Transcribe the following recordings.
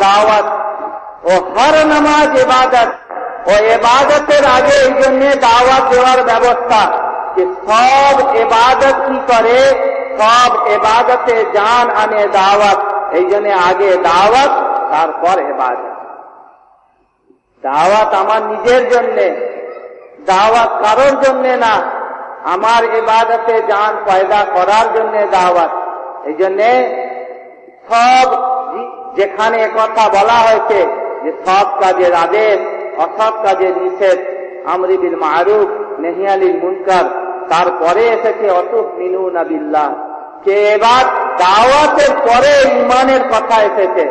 দাওয়াত ও হর নামাজ ইবাদত ও এবাদতের আগে এই জন্য দাওয়াত দেওয়ার ব্যবস্থা যে সব এবাদত কি করে সব এবাদতে জান আনে দাওয়াত এই জন্য আগে দাওয়াত তারপর এবাদত দাওয়াত আমার নিজের জন্যে দাওয়াত কারোর জন্যে না আমার ইবাদতে জান পয়দা করার জন্য দাওয়াত এই জন্যে সব যেখানে কথা বলা হয়েছে যে সৎ কাজের আদেশ, অসৎ কাজের নিষেধ আমরিবিল মারুফ নেহিয়ালিল মুনকার, তারপরে এসেছে অতুফ মিনু নাবিল্লাহ যে এবার দাওয়াতের পরে ইমানের কথা এসেছে।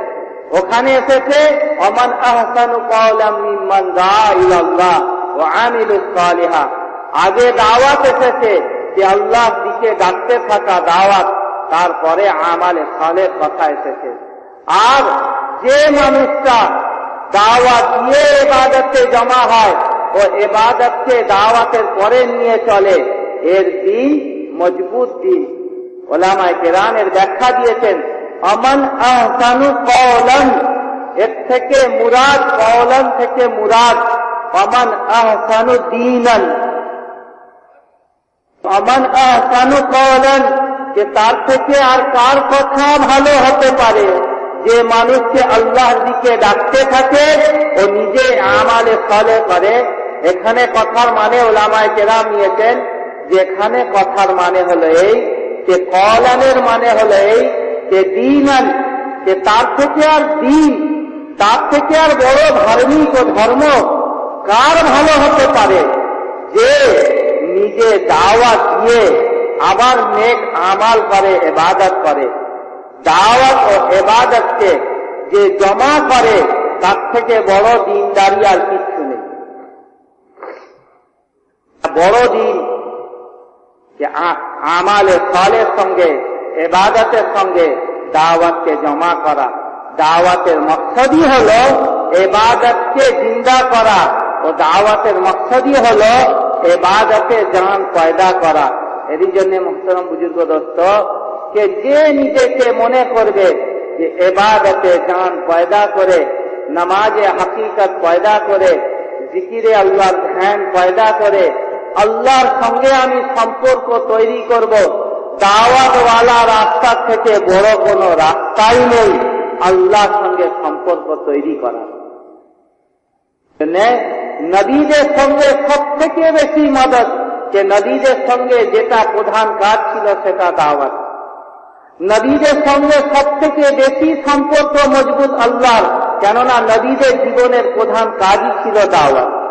ওখানে এসেছে, অমান আহসানু কওলাম মিম্মান দা ইলাল্লাহ ওয়া আমিলুস সালিহা। আগে দাওয়াত এসেছে যে আল্লাহ দিকে ডাকতে থাকা দাওয়াত, তারপরে আমালে সালের কথা এসেছে। আর যে মানুষটা দাওয়াত দিয়ে এবাদতে জমা হয় ও এবাদতকে দাওয়াতের পরে নিয়ে চলে, এর দিন মজবুত দিন। ওলামায় কেরানের ব্যাখ্যা দিয়েছেন, অমন আহসানু কওলন এর থেকে মুরাদ, কওলন থেকে মুরাদ। অমন আহসানু দিনন অমন আহসানু কওলন যে তার থেকে আর কার কথা ভালো হতে পারে? যে মানুষকে আল্লাহর দিকে ডাকতে থাকে, ও নিজে আমালে ফলে করে। এখানে কথার মানে ওলামায় কেরাম নিয়েছেন যে এখানে কথার মানে হলো এই, যে কলানের মানে হলো এই, যে দিন যে তার থেকে আর দিন, তার থেকে আর বড় ধার্মিক ও ধর্ম কার ভালো হতে পারে? যে নিজে দাওয়াত দিয়ে আবার নেক আমাল করে, এবাদত করে। দাওয়াত ও এবাদতকে যে জমা করে, তার থেকে বড় দিনদারি আর কিচ্ছু নেই। বড় দিন যে আমালে ফলের সঙ্গে, এবাদতের সঙ্গে দাওয়াতকে জমা করা। দাওয়াতের মকসদই হল এবাদতকে জিন্দা করা ও দাওয়াতের মকসদই হল এবাদতে জান পয়দা করা। এরই জন্য মোহতরম বুজুর্গ দোস্ত কে যে নিজেকে মনে করবে যে এবাদতে জান পয়দা করে, নামাজে হাকিকত পয়দা করে, জিকিরে আল্লাহর ধ্যান পয়দা করে, আল্লাহর সঙ্গে আমি সম্পর্ক তৈরি করব, দাওয়াতওয়ালা রাস্তা থেকে বড় কোনো রাস্তাই নেই আল্লাহর সঙ্গে সম্পর্ক তৈরি করা নদীদের সঙ্গে সব থেকে বেশি মদত, যে নদীদের সঙ্গে যেটা প্রধান কাজ ছিল সেটা দাওয়াত। নদীদের সঙ্গে সব থেকে বেশি সম্পর্ক মজবুত আল্লাহর, কেননা নদীদের জীবনের প্রধান কাজই ছিল দাওয়াত।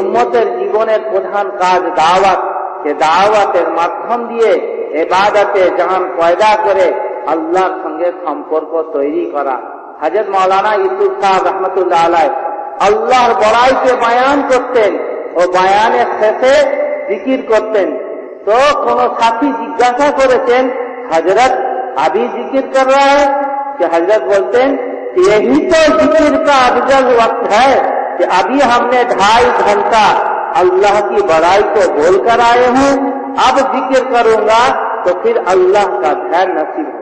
উম্মতের জীবনের প্রধান কাজ দাওয়াত। সে দাওয়াতের মাধ্যম দিয়ে এবাদতে জান পয়দা করে আল্লাহর সঙ্গে সম্পর্ক তৈরি করা। হাজর মৌলানা ইসুফ সাহেব রহমতুল্লাহ আলাই আল্লাহর বড়াইকে বায়ান করতেন ও বায়ানের শেষে জিকির করতেন। তো কোন সাথী জিজ্ঞাসা করেছেন হজরত अभी जिक्र कर रहा है कि हजरत बोलते हैं कि यही तो जिक्र का अफजल वक्त है कि अभी हमने ढाई घंटा अल्लाह की बड़ाई को बोलकर आए हूँ अब जिक्र करूंगा तो फिर अल्लाह का ध्यान नसीब हो